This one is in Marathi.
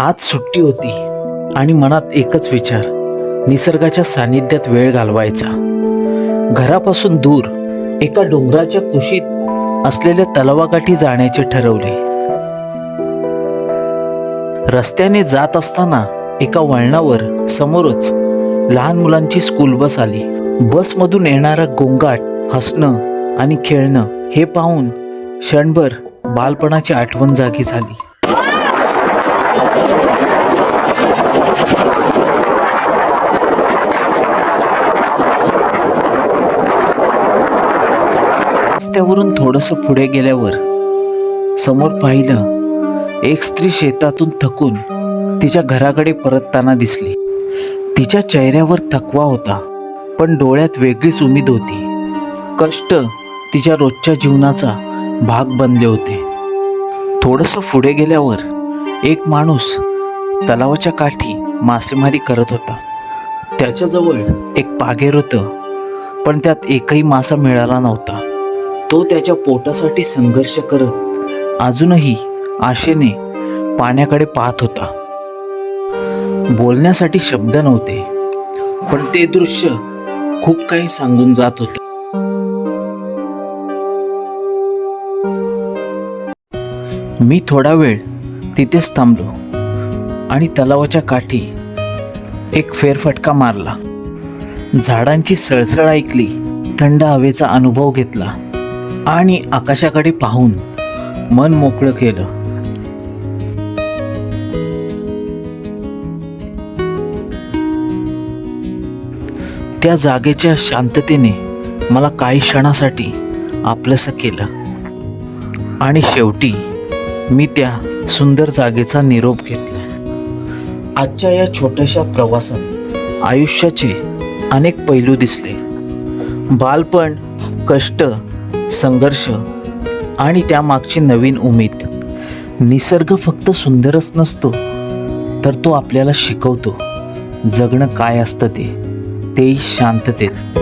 आज सुट्टी होती आणि मनात एकच विचार निसर्गाच्या सानिध्यात वेळ घालवायचा. घरापासून दूर एका डोंगराच्या कुशीत असलेल्या तलावाकाठी जाण्याचे ठरवले. रस्त्याने जात असताना एका वळणावर समोरच लहान मुलांची स्कूल बस आली. बसमधून येणारा गोंगाट हसणं आणि खेळणं हे पाहून क्षणभर बालपणाची आठवण जागी झाली. रस्त्यावरून थोडंसं पुढे गेल्यावर समोर पाहिलं एक स्त्री शेतातून थकून तिच्या घराकडे परतताना दिसली. तिच्या चेहऱ्यावर थकवा होता पण डोळ्यात वेगळीच उमेद होती. कष्ट तिच्या रोजच्या जीवनाचा भाग बनले होते. थोडंसं पुढे गेल्यावर एक माणूस तलावाच्या काठी मासेमारी करत होता. त्याच्याजवळ एक पागेर होतं पण त्यात एकही मासा मिळाला नव्हता. तो त्याच्या पोटासाठी संघर्ष करत अजूनही आशेने पाण्याकडे पाहत होता. बोलण्यासाठी शब्द नव्हते पण ते दृश्य खूप काही सांगून जात होते. मी थोडा वेळ तिथेच थांबलो आणि तलावाच्या काठी एक फेरफटका मारला. झाडांची सळसळ ऐकली थंड हवेचा अनुभव घेतला. आणि आकाशाकडे पाहून मन मोकळं केलं. त्या जागेच्या शांततेने मला काही क्षणासाठी आपलंसं केलं. आणि शेवटी मी त्या सुंदर जागेचा निरोप घेतला. आजच्या या छोट्याशा प्रवासात आयुष्याचे अनेक पैलू दिसले. बालपण कष्ट संघर्ष आणि त्यामागची नवीन उमेद. निसर्ग फक्त सुंदरच नसतो तर तो आपल्याला शिकवतो जगणं काय असतं ते तेही शांततेत.